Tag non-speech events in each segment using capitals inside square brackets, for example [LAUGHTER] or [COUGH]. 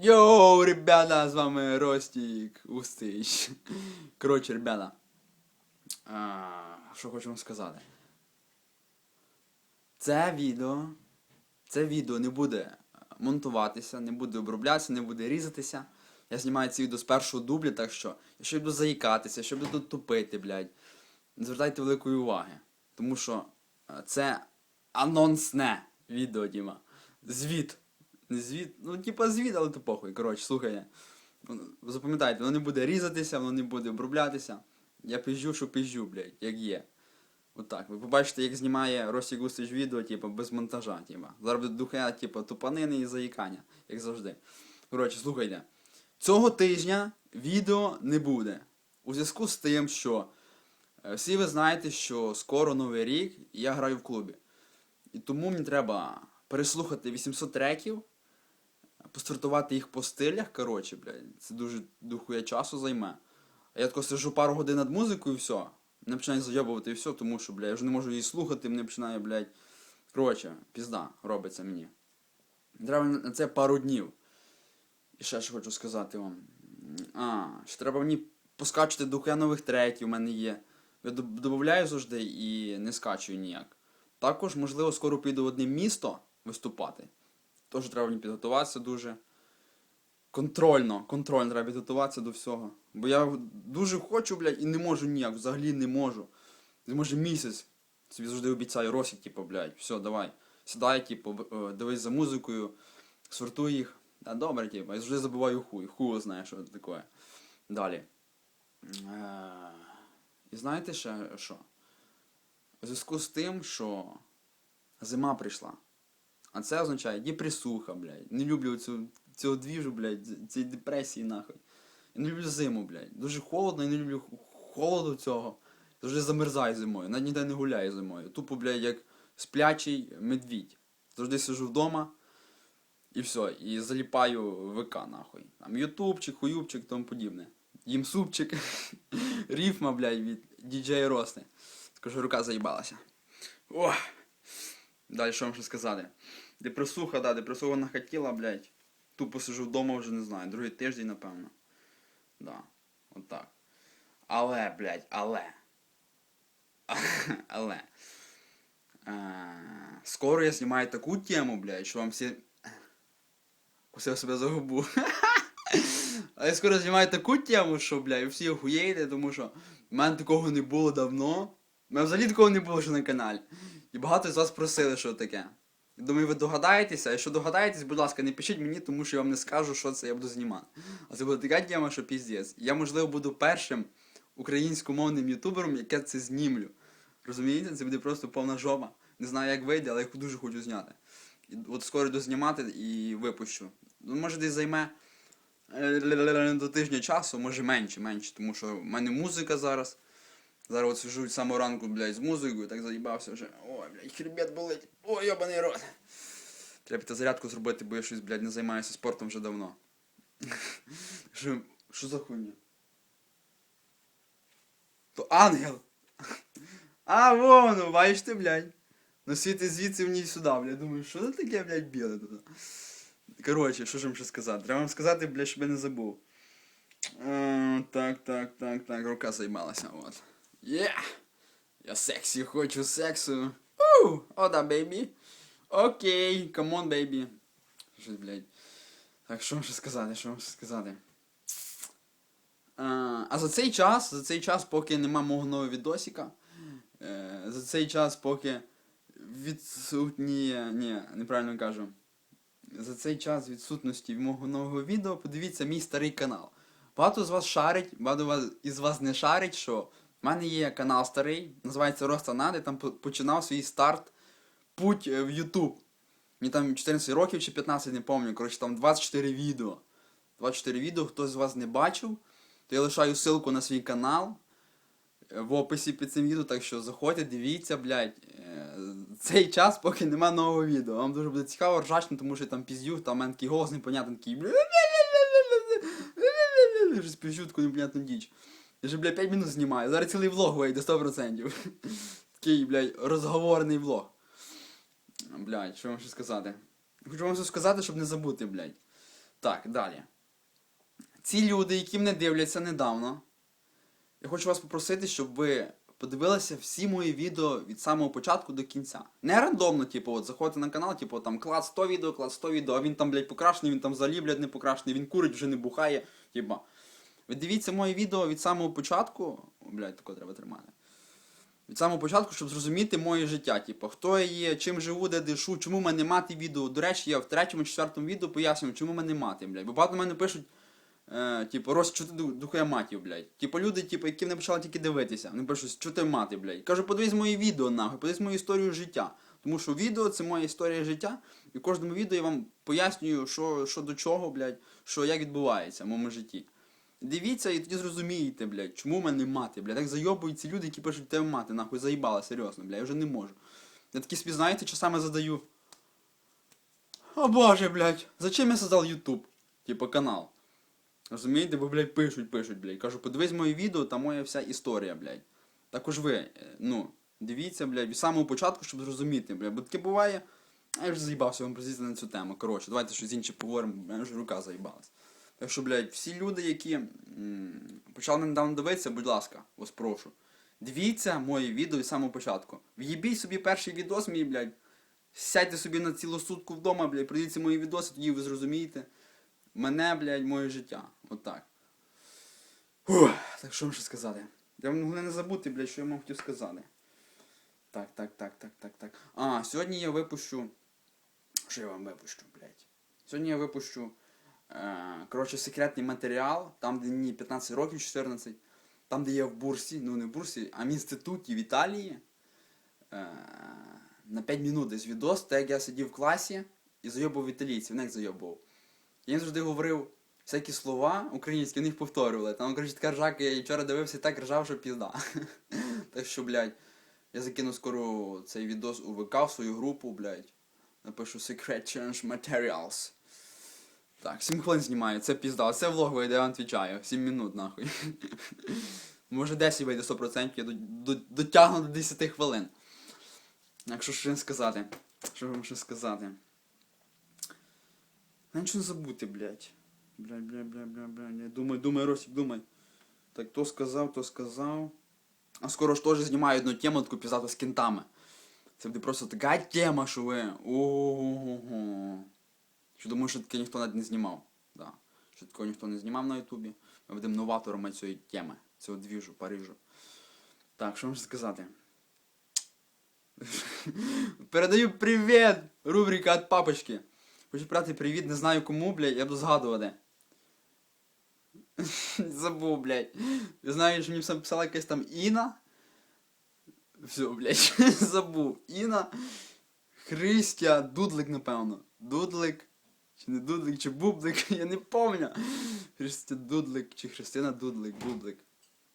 Йоу, ребята, з вами Ростік Устич. Коротше, ребята. Що хочу вам сказати. Це відео. Це відео не буде монтуватися, не буде оброблятися, не буде різатися. Я знімаю це відео з першого дубля, так що, якщо я буду заїкатися, якщо буду тупити, блядь, не звертайте великої уваги. Тому що е, це анонсне відео, Діма. Звіт. Звіт, ну типа звіт, але то похуй. Коротше, слухайте. Запам'ятайте, воно не буде різатися, воно не буде оброблятися. Я пизжу, що пизжу, блядь, як є. Отак. Ви побачите, як знімає Росі Густич відео, типу, без монтажа, типу. Зараз буде духе, типу, тупанини і заїкання, як завжди. Коротше, слухайте. Цього тижня відео не буде. У зв'язку з тим, що е, всі ви знаєте, що скоро новий рік, і я граю в клубі. І тому мені треба переслухати 800 треків, постартувати їх по стилях, коротше, блядь. Це дуже духує часу займе. А я тако сижу пару годин над музикою і все. Мене починає зайобувати і все, тому що, блядь, я вже не можу її слухати, мене починає, блядь. Коротше, пізда робиться мені. Треба на це пару днів. І ще що хочу сказати вам. А, ще треба мені поскачити духуя нових треків, у мене є. Я додаю завжди і не скачую ніяк. Також, можливо, скоро піду в одне місто виступати. Тож треба підготуватися дуже. Контрольно, контрольно треба підготуватися до всього. Бо я дуже хочу, блядь, і не можу ніяк, взагалі не можу. Може місяць собі завжди обіцяю Росік, типу, блядь, все, давай. Сідай, типу, е, дивись за музикою, сортуй їх. Та добре, типу, я завжди забуваю хуй. Хуй знає, що це таке. Далі. Е, І знаєте ще що? У зв'язку з тим, що зима прийшла. А це означає депресуха, блядь. Не люблю цю, цього двіжу, блядь, цієї депресії нахуй. Я не люблю зиму, блядь. Дуже холодно, я не люблю холоду цього. Завжди замерзаю зимою. Навіть ніде не гуляю зимою. Тупо, блядь, як сплячий медвідь. Завжди сижу вдома і все. І заліпаю ВК, нахуй. Там ютубчик, хуюбчик, тому подібне. Їм супчик. [LAUGHS] Ріфма, блядь, від діджея Росни. Скажу, рука заїбалася. Ох. Далі що вам ще сказати? Депресуха, да, депресуха нахотіла, блядь. Тупо сижу вдома вже не знаю. Другий тиждень, напевно. Да. От так. Але, блядь, але. [LAUGHS] але. Е, скоро я знімаю таку тему, блядь, що вам всі. Кусив себе за губу. [LAUGHS] А я скоро знімаю таку тему, що, блядь, всі охуєєте, тому що в мене такого не було давно. У мене взагалі такого не було ще на каналі. І багато з вас просили, що таке. Думаю, ви догадаєтеся, якщо догадаєтесь, будь ласка, не пишіть мені, тому що я вам не скажу, що це я буду знімати. А це буде така тема, що піздець. Я, можливо, буду першим українськомовним ютубером, яке це знімлю. Розумієте? Це буде просто повна жопа. Не знаю, як вийде, але я дуже хочу зняти. І от скоро йду знімати і випущу. Ну, може, десь займе е, до тижня часу, може менше, менше, тому що в мене музика зараз. Зараз от з самого ранку, блядь, з музикою, так заїбався вже. Ой, блядь, хребет болить. Ой, йобаний рот. Треба піти зарядку зробити, бо я щось, блядь, не займаюся спортом вже давно. [LAUGHS] Що, за хуйня? То ангел. А, вон, бачите, блядь. Ну світи звідси мені сюди, блядь. Думаю, що це таке, блядь, біле тут? Коротше, що ж вам ще сказати? Треба вам сказати, блядь, щоб я не забув. Е, так, так, так, так, рука займалася, от. Є! Я сексі хочу сексу. Уу! Ода, бейбі. Окей, камон, бейбі. Щось, блядь. Так, що вам ще сказати, що вам ще сказати? А, за цей час, за цей час, поки нема мого нового відосика, е, за цей час, поки відсутні. Ні, неправильно кажу. За цей час відсутності мого нового відео, подивіться мій старий канал. Багато з вас шарить, багато із вас не шарить, що в мене є канал старий, називається Ростанади, там починав свій старт путь е, в YouTube. Мені там 14 років чи 15, не пам'ятаю. Коротше, там 24 відео. 24 відео, хто з вас не бачив, то я лишаю ссылку на свій канал е, в описі під цим відео, так що заходьте, дивіться, блядь. Е, Цей час, поки нема нового відео. Вам дуже буде цікаво, ржачно, тому що я там піздю, там мене такий голос непонятний, такий. Співчу таку непонятну діч. Вже, блядь, 5 минут знімаю. Зараз цілий влог вийде 100%. [LAUGHS] Такий, блядь, розговорний влог. Блядь, що вам ще сказати? Хочу вам все сказати, щоб не забути, блядь. Так, далі. Ці люди, які мене дивляться недавно, я хочу вас попросити, щоб ви подивилися всі мої відео від самого початку до кінця. Не рандомно, типу, от заходите на канал, типу, там клад 100 відео, клад 100 відео, а він там, блядь, покрашений, він там взагалі, блядь, не покрашений, він курить, вже не бухає. Типа. Ви дивіться мої відео від самого початку. О, блядь, тако треба тримати. Від самого початку, щоб зрозуміти моє життя. Типу, хто я є, чим живу, де дишу, чому мене мати відео. До речі, я в третьому, четвертому відео пояснюю, чому мене мати, блядь. Бо багато в мене пишуть, е, типу, Рось, що ти ду- духуя матів, блядь. Типу, люди, типу, які не почали тільки дивитися. Вони пишуть, що ти мати, блядь. Кажу, подивись мої відео, нахуй, подивись мою історію життя. Тому що відео це моя історія життя, і в кожному відео я вам пояснюю, що, що до чого, блядь, що як відбувається в моєму житті. Дивіться і тоді зрозумієте, блядь, чому в мене мати, блядь. Так зайобують ці люди, які пишуть тебе мати, нахуй заїбала, серйозно, блядь, я вже не можу. Я такі собі, знаєте, часами задаю. О боже, блядь, зачем я создал YouTube? Типа канал. Розумієте, бо, блядь, пишуть, пишуть, блядь. Кажу, подивись моє відео, там моя вся історія, блядь. Також ви, е, ну, дивіться, блядь, від самого початку, щоб зрозуміти, блядь. Бо таке буває. Я вже заїбався вам просити на цю тему. Коротше, давайте щось інше поговоримо, в мене вже рука заїбалась. Так що, блядь, всі люди, які м, почали недавно дивитися, будь ласка, вас прошу. Дивіться мої відео від самого початку. В'їбіть собі перший відос мій, блядь. Сядьте собі на цілу сутку вдома, блядь, придивіться мої відоси, тоді ви зрозумієте. Мене, блядь, моє життя. Отак. Фух, так що вам ще сказати? Я головне не забути, блядь, що я вам хотів сказати. Так, так, так, так, так, так. А, сьогодні я випущу. Що я вам випущу, блядь? Сьогодні я випущу. Е, коротше, секретний матеріал, там, де мені 15 років, 14, там, де я в бурсі, ну не в бурсі, а в інституті в Італії. Е, на 5 минут десь відос, так як я сидів в класі і зайобував італійців, них зайобував. Я їм завжди говорив всякі слова українські, вони їх повторювали. Там, коротше, така ржака, я вчора дивився і так ржав, що пізда. [LAUGHS] так що, блядь, я закину скоро цей відос у ВК в свою групу, блядь. Напишу Secret Challenge Materials. Так, 7 хвилин знімаю, це пізда. Це влог вийде, я вам відповідаю. 7 минут, нахуй. Може 10 вийде 100%, я до, до, дотягну до 10 хвилин. Так, що сказати? Що вам ще сказати? Нічого не забути, блядь. Блядь, блядь, блядь, блядь, блядь. Я думаю, думаю, Росік, думай. Так, то сказав, то сказав. А скоро ж теж знімаю одну тему, таку піздату з кінтами. Це буде просто така тема, що ви. Ого. Що думаю, що таке ніхто навіть не знімав. Да. Що такого ніхто не знімав на Ютубі. Ми будемо новаторами цієї теми, цього двіжу, Парижу. Так, що можу сказати? [LAUGHS] Передаю привіт! Рубрика від папочки. Хочу брати привіт, не знаю кому, блядь, я буду згадувати. [LAUGHS] Забув, блядь. Я знаю, що мені все писала якась там Іна. Все, блядь, [LAUGHS] забув. Іна. Христя, Дудлик, напевно. Дудлик. Чи не Дудлик, чи Бублик, [LAUGHS] я не помню. Христя Дудлик, чи Христина Дудлик, Бублик.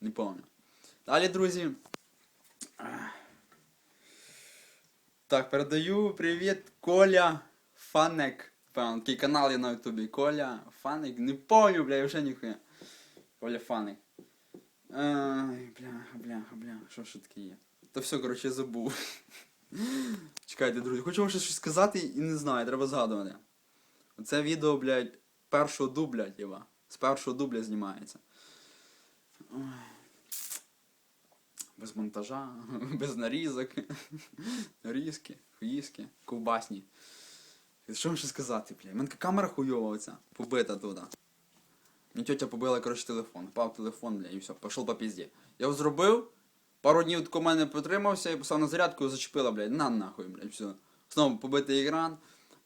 Не помню. Далі, друзі. Так, передаю привіт Коля Фанек. Певно, такий канал є на ютубі. Коля Фанек. Не помню, бля, я вже ніхуя. Коля Фанек. Ай, бляха, бляха, бляха, що ж таке є? Та все, коротше, я забув. [LAUGHS] Чекайте, друзі, хочу вам щось сказати і не знаю, треба згадувати. Оце відео, блядь, першого дубля, тіба. З першого дубля знімається. Ой. Без монтажа, [LAUGHS] без нарізок, [LAUGHS] нарізки, хуїски, ковбасні. Що вам ще сказати, блядь? У мене камера хуйова оця, побита туди. Мені тетя побила, коротше, телефон. Впав телефон, блядь, і все, пішов по пізді. Я його зробив, пару днів тако мене потримався і поставив на зарядку і зачепила, блядь, на нахуй, блядь, все. Знову побитий екран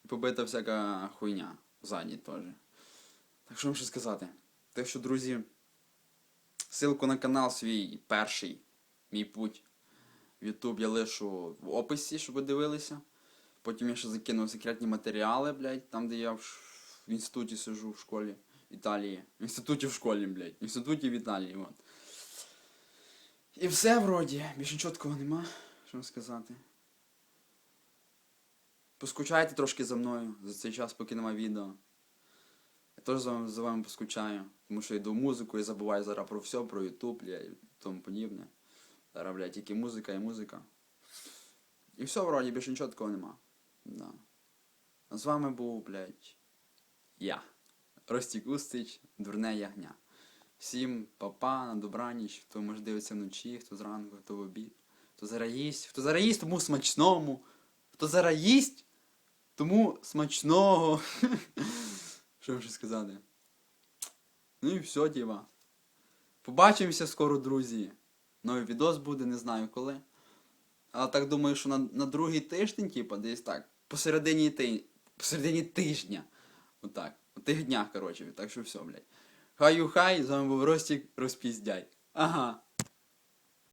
і побита всяка хуйня. Ззаді теж. Так що вам ще сказати? Так що, друзі, ссылку на канал свій перший, мій путь в YouTube я лишу в описі, щоб ви дивилися. Потім я ще закинув секретні матеріали, блядь, там, де я в, в інституті сижу в школі Італії. В інституті в школі, блядь. В інституті в Італії, от. І все вроді. Більше нічого нема, що сказати. Поскучайте трошки за мною за цей час, поки нема відео. Я теж за вами, за вами поскучаю, тому що йду музику і забуваю зараз про все, про Ютуб і тому подібне. Зараз, блядь, тільки музика і музика. І все, вроді, більше нічого такого нема. Да. А з вами був, блядь, я. Ростік Устич, дурне ягня. Всім папа, на добраніч, хто може дивитися вночі, хто зранку, хто в обід, хто зараз їсть, хто зараз їсть, тому смачному. Хто зараз їсть, тому смачного. [LAUGHS] Що ще сказати? Ну і все, діва. Побачимося скоро, друзі. Новий відос буде, не знаю коли. Але так думаю, що на, на другий тиждень, типа, десь так. Посередині, ти, посередині тижня. Отак. У тих днях, коротше. Так що все, блядь. Хай хай, з вами був Ростік, розпіздяй. Ага.